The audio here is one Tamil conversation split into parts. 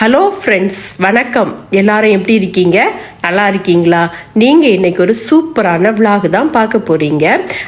ஹலோ ஃப்ரெண்ட்ஸ் வணக்கம். எல்லாரும் எப்படி இருக்கீங்க? நல்லா இருக்கீங்களா? நீங்கள் இன்னைக்கு ஒரு சூப்பரான vlog தான் பார்க்க போறீங்க.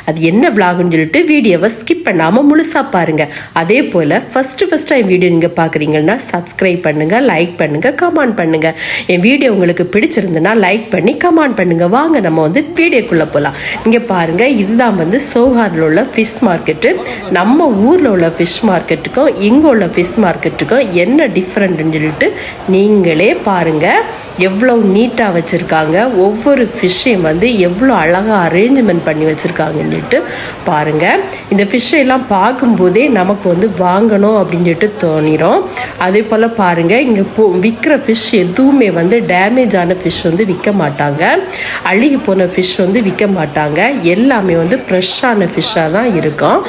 அது என்ன vlogன்னு சொல்லிட்டு வீடியோவை ஸ்கிப் பண்ணாமல் முழுசாக பாருங்க. அதே போல் ஃபஸ்ட்டு ஃபஸ்ட் டைம் வீடியோ நீங்கள் பார்க்குறீங்கன்னா சப்ஸ்கிரைப் பண்ணுங்க லைக் பண்ணுங்க கமெண்ட் பண்ணுங்க. என் வீடியோ உங்களுக்கு பிடிச்சிருந்துன்னா லைக் பண்ணி கமெண்ட் பண்ணுங்க. வாங்க நம்ம வந்து வீடியோக்குள்ளே போகலாம் நீங்கள் பாருங்க இதுதான் வந்து சோஹாரில் உள்ள ஃபிஷ் மார்க்கெட்டு நம்ம ஊரில் உள்ள ஃபிஷ் மார்க்கெட்டுக்கும் இங்கே உள்ள ஃபிஷ் மார்க்கெட்டுக்கும் என்ன டிஃப்ரெண்ட்னு சொல்லிட்டு நீங்களே பாருங்க. எவ்வளோ நீட்டாக வச்சுருக்காங்க. ஒவ்வொரு ஃபிஷ்ஷையும் வந்து எவ்வளோ அழகாக அரேஞ்ச்மெண்ட் பண்ணி வச்சுருக்காங்கன்னுட்டு பாருங்கள் இந்த ஃபிஷ்ஷையெல்லாம் பார்க்கும்போதே நமக்கு வந்து வாங்கணும் அப்படின்னு சொல்லிட்டு தோணிரும். அதே போல் பாருங்கள் இங்கே போ விற்கிற ஃபிஷ் எதுவுமே வந்து டேமேஜ் ஆன ஃபிஷ் வந்து விற்க மாட்டாங்க. அழுகி போன ஃபிஷ் வந்து விற்க மாட்டாங்க. எல்லாமே வந்து ஃப்ரெஷ்ஷான ஃபிஷ்ஷாக தான் இருக்கும்.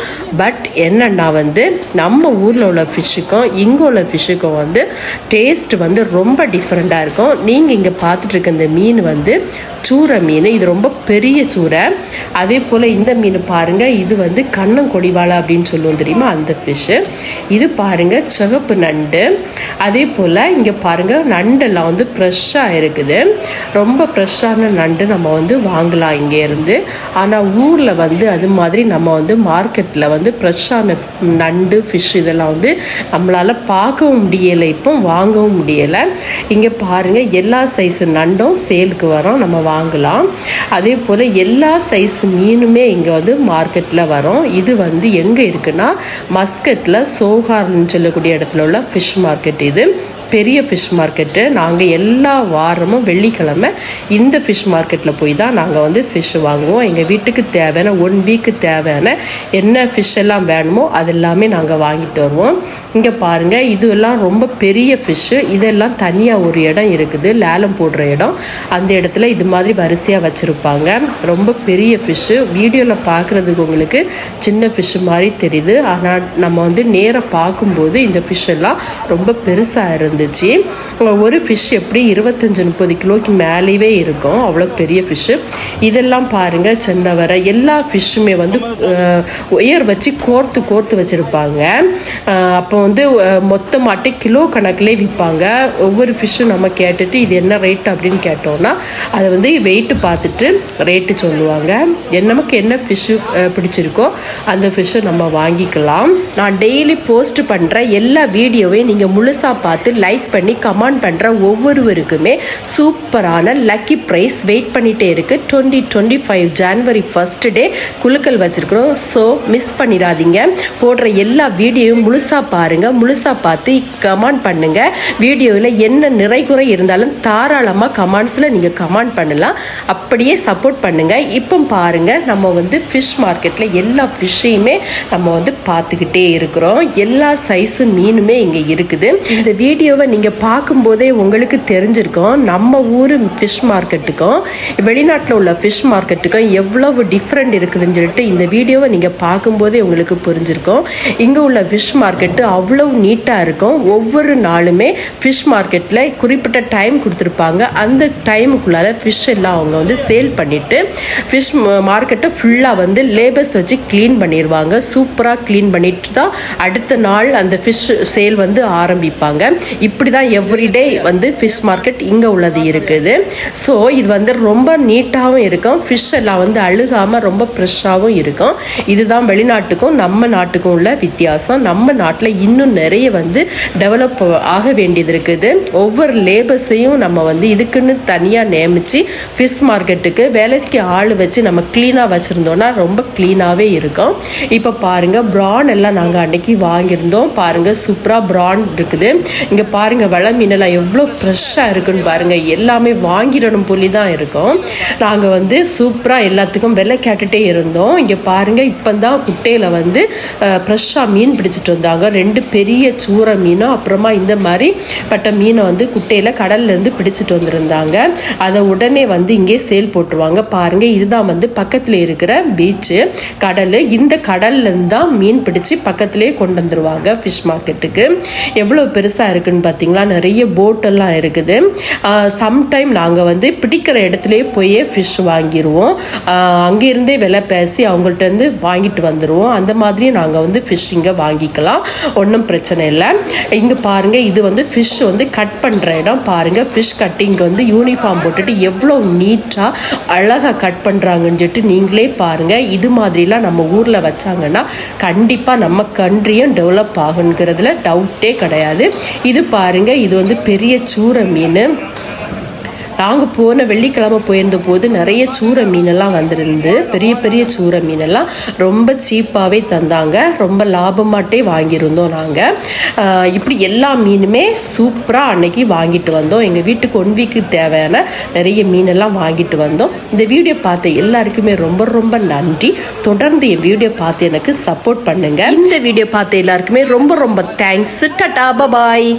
பட் என்னென்னா வந்து நம்ம ஊரில் உள்ள ஃபிஷ்ஷுக்கும் இங்கே உள்ள ஃபிஷ்ஷுக்கும் வந்து டேஸ்ட் வந்து ரொம்ப டிஃப்ரெண்ட்டாக இருக்கும். நீங்கள் இங்கே பார்த்துட்டு இருக்க இந்த மீன் வந்து சூரை மீன். இது ரொம்ப பெரிய சூரை அதே போல் இந்த மீன் பாருங்கள் இது வந்து கண்ணங்கொடிவாளை அப்படின்னு சொல்லுவோம் தெரியுமா? அந்த ஃபிஷ்ஷு இது பாருங்கள் சிகப்பு நண்டு. அதே போல் இங்கே பாருங்கள் நண்டெல்லாம் வந்து ஃப்ரெஷ்ஷாக இருக்குது. ரொம்ப ஃப்ரெஷ்ஷான நண்டு நம்ம வந்து வாங்கலாம் இங்கேருந்து ஆனால் ஊரில் வந்து அது மாதிரி நம்ம வந்து மார்க்கெட்டில் வந்து ஃப்ரெஷ்ஷான நண்டு ஃபிஷ் இதெல்லாம் வந்து நம்மளால் பார்க்கவும் முடியலை இப்போ வாங்கவும் முடியலை. இங்கே பாருங்கள் எல்லா சைஸ் நண்டும் சேலுக்கு வரும் நம்ம வாங்கலாம். அதே போல் எல்லா சைஸ் மீனுமே இங்கே வந்து மார்க்கெட்டில் வரும். இது வந்து எங்கே இருக்குன்னா மஸ்கட்டில் சோஹார்னு சொல்லக்கூடிய இடத்துல உள்ள ஃபிஷ் மார்க்கெட் இது. பெரிய ஃபிஷ் மார்க்கெட்டு நாங்கள் எல்லா வாரமும் வெள்ளிக்கிழமை இந்த ஃபிஷ் மார்க்கெட்டில் போய் தான் நாங்கள் வந்து ஃபிஷ் வாங்குவோம். எங்கள் வீட்டுக்கு தேவையான ஒன் வீக்கு தேவையான என்ன ஃபிஷ் எல்லாம் வேணுமோ அது எல்லாமே நாங்கள் வாங்கிட்டு வருவோம். இங்கே பாருங்கள் இதெல்லாம் ரொம்ப பெரிய ஃபிஷ்ஷு இதெல்லாம் தனியாக ஒரு இடம் இருக்குது லேலம் போடுற இடம். அந்த இடத்துல இது மாதிரி வரிசையாக வச்சுருப்பாங்க. ரொம்ப பெரிய ஃபிஷ்ஷு வீடியோவில் பார்க்குறதுக்கு உங்களுக்கு சின்ன ஃபிஷ்ஷு மாதிரி தெரியுது. ஆனால் நம்ம வந்து நேராக பார்க்கும்போது இந்த ஃபிஷ் எல்லாம் ரொம்ப பெருசாக இருந்துச்சு. ஒரு ஃபிஷ் எப்படி இருபத்தஞ்சி முப்பது கிலோக்கு மேலேயே இருக்கும். அவ்வளோ பெரிய ஃபிஷ்ஷு இதெல்லாம் பாருங்கள் சென்னவரை எல்லா ஃபிஷ்ஷுமே வந்து உயர் வச்சு கோர்த்து கோர்த்து வச்சுருப்பாங்க. அப்போ வந்து அஹ், மொத்தமாட்டு கிலோ கணக்கிலே விற்பாங்க ஒவ்வொரு ஃபிஷ்ஷும் நம்ம கேட்டுட்டு இது என்ன ரேட் அப்படின்னு கேட்டோம்னா அதை வந்து வெயிட்டு பார்த்துட்டு ரேட்டு சொல்லுவாங்க. நமக்கு என்ன ஃபிஷ்ஷு பிடிச்சிருக்கோ அந்த ஃபிஷ்ஷை நம்ம வாங்கிக்கலாம். நான் டெய்லி போஸ்ட் பண்ணுற எல்லா வீடியோவையும் நீங்கள் முழுசாக பார்த்து லைக் பண்ணி கமெண்ட் பண்ணுற ஒவ்வொருவருக்குமே சூப்பரான லக்கி ப்ரைஸ் வெயிட் பண்ணிகிட்டே இருக்குது twenty twenty five January first day குலுக்கல் வச்சுருக்குறோம். ஸோ மிஸ் பண்ணிடாதீங்க. போடுற எல்லா வீடியோவும் முழுசாக பாருங்கள் முழுசாக பார்த்து கமெண்ட் பண்ணுங்கள் வீடியோவில் என்ன நிறைகுறை இருந்தாலும் தாராளமாக கமெண்ட்ஸில் நீங்கள் கமெண்ட் பண்ணலாம். அப்படியே சப்போர்ட் பண்ணுங்கள் இப்போ பாருங்கள் நம்ம வந்து ஃபிஷ் மார்க்கெட்டில் எல்லா ஃபிஷ்ஷையுமே நம்ம வந்து பார்த்துக்கிட்டே இருக்கிறோம். எல்லா சைஸு மீனுமே இங்கே இருக்குது. இந்த வீடியோ வீடியோவை நீங்கள் பார்க்கும்போதே உங்களுக்கு தெரிஞ்சிருக்கும். நம்ம ஊர் ஃபிஷ் மார்க்கெட்டுக்கும் வெளிநாட்டில் உள்ள ஃபிஷ் மார்க்கெட்டுக்கும் எவ்வளவு டிஃப்ரெண்ட் இருக்குதுன்னு சொல்லிட்டு இந்த வீடியோவை நீங்கள் பார்க்கும்போதே உங்களுக்கு புரிஞ்சிருக்கும். இங்கே உள்ள ஃபிஷ் மார்க்கெட்டு அவ்வளோ நீட்டாக இருக்கும். ஒவ்வொரு நாளுமே ஃபிஷ் மார்க்கெட்டில் குறிப்பிட்ட டைம் கொடுத்துருப்பாங்க. அந்த டைமுக்குள்ளார ஃபிஷ் எல்லாம் அவங்க வந்து சேல் பண்ணிவிட்டு ஃபிஷ் மார்க்கெட்டை ஃபுல்லாக வந்து லேபர்ஸ் வச்சு க்ளீன் பண்ணிடுவாங்க சூப்பராக க்ளீன் பண்ணிட்டு தான் அடுத்த நாள் அந்த ஃபிஷ் சேல் வந்து ஆரம்பிப்பாங்க. இப்படி தான் எவ்ரிடே வந்து ஃபிஷ் மார்க்கெட் இங்கே உள்ளது இருக்குது. ஸோ இது வந்து ரொம்ப நீட்டாகவும் இருக்கும். ஃபிஷ் எல்லாம் வந்து அழுகாமல் ரொம்ப ஃப்ரெஷ்ஷாகவும் இருக்கும். இதுதான் வெளிநாட்டுக்கும் நம்ம நாட்டுக்கும் உள்ள வித்தியாசம். நம்ம நாட்டில் இன்னும் நிறைய வந்து டெவலப் ஆக வேண்டியது இருக்குது. ஒவ்வொரு லேபர்ஸையும் நம்ம வந்து இதுக்குன்னு தனியாக நியமித்து ஃபிஷ் மார்க்கெட்டுக்கு வேலைக்கு ஆள் வச்சு நம்ம க்ளீனாக வச்சுருந்தோம்னா ரொம்ப க்ளீனாகவே இருக்கும். இப்போ பாருங்கள் ப்ரான் எல்லாம் நாங்கள் அன்னைக்கு வாங்கியிருந்தோம். பாருங்கள் சூப்பராக ப்ரான் இருக்குது. இங்கே பாருங்கள் வள மீனெல்லாம் எவ்வளோ ஃப்ரெஷ்ஷாக இருக்குன்னு பாருங்கள் எல்லாமே வாங்கிடணும் புள்ளி தான் இருக்கும். நாங்கள் வந்து சூப்பராக எல்லாத்துக்கும் வெலை கேட்டுகிட்டே இருந்தோம். இங்கே பாருங்கள் இப்போ தான் குட்டையில் வந்து ஃப்ரெஷ்ஷாக மீன் பிடிச்சிட்டு வந்தாங்க. ரெண்டு பெரிய சூற மீனும் அப்புறமா இந்த மாதிரி பட்ட மீனை வந்து குட்டையில் கடல்லேருந்து பிடிச்சிட்டு வந்திருந்தாங்க. அதை உடனே வந்து இங்கே சேல் போட்டுருவாங்க. பாருங்கள் இதுதான் வந்து பக்கத்தில் இருக்கிற பீச்சு கடல் இந்த கடல்லேருந்து தான் மீன் பிடிச்சி பக்கத்துலேயே கொண்டு வந்துருவாங்க ஃபிஷ் மார்க்கெட்டுக்கு எவ்வளோ பெருசாக இருக்குன்னு பார்த்தீங்களா நிறைய போட்டெல்லாம் இருக்குது. சம்டைம் நாங்கள் வந்து பிடிக்கிற இடத்துலையே போய் ஃபிஷ் வாங்கிடுவோம் அங்கேருந்தே விலை பேசி அவங்கள்ட்ட இருந்து வாங்கிட்டு வந்துடுவோம் அந்த மாதிரியும் நாங்கள் வந்து ஃபிஷ் இங்கே வாங்கிக்கலாம். ஒன்றும் பிரச்சனை இல்லை. இங்கே பாருங்கள் இது வந்து ஃபிஷ் வந்து கட் பண்ணுற இடம். பாருங்கள் ஃபிஷ் கட்டிங் வந்து யூனிஃபார்ம் போட்டுட்டு எவ்வளோ நீட்டாக அழகாக கட் பண்ணுறாங்கன்னு சொல்லிட்டு நீங்களே பாருங்கள் இது மாதிரிலாம் நம்ம ஊரில் வச்சாங்கன்னா கண்டிப்பாக நம்ம கண்ட்ரியும் டெவலப் ஆகுங்கிறதுல டவுட்டே கிடையாது. இது பாருங்க இது வந்து பெரிய சூற மீன். நாங்கள் போன வெள்ளிக்கிழமை போயிருந்த போது நிறைய சூற மீனெல்லாம் வந்திருந்து பெரிய பெரிய சூற மீனெல்லாம் ரொம்ப சீப்பாகவே தந்தாங்க. ரொம்ப லாபமாட்டே வாங்கியிருந்தோம் நாங்கள் இப்படி எல்லா மீனுமே சூப்பராக அன்னைக்கு வாங்கிட்டு வந்தோம். எங்கள் வீட்டுக்கு ஒன் வீக்கு தேவையான நிறைய மீனெல்லாம் வாங்கிட்டு வந்தோம். இந்த வீடியோ பார்த்த எல்லாருக்குமே ரொம்ப ரொம்ப நன்றி. தொடர்ந்து என் வீடியோ பார்த்து எனக்கு சப்போர்ட் பண்ணுங்கள் இந்த வீடியோ பார்த்த எல்லாருக்குமே ரொம்ப ரொம்ப தேங்க்ஸ் டட்டா பாய்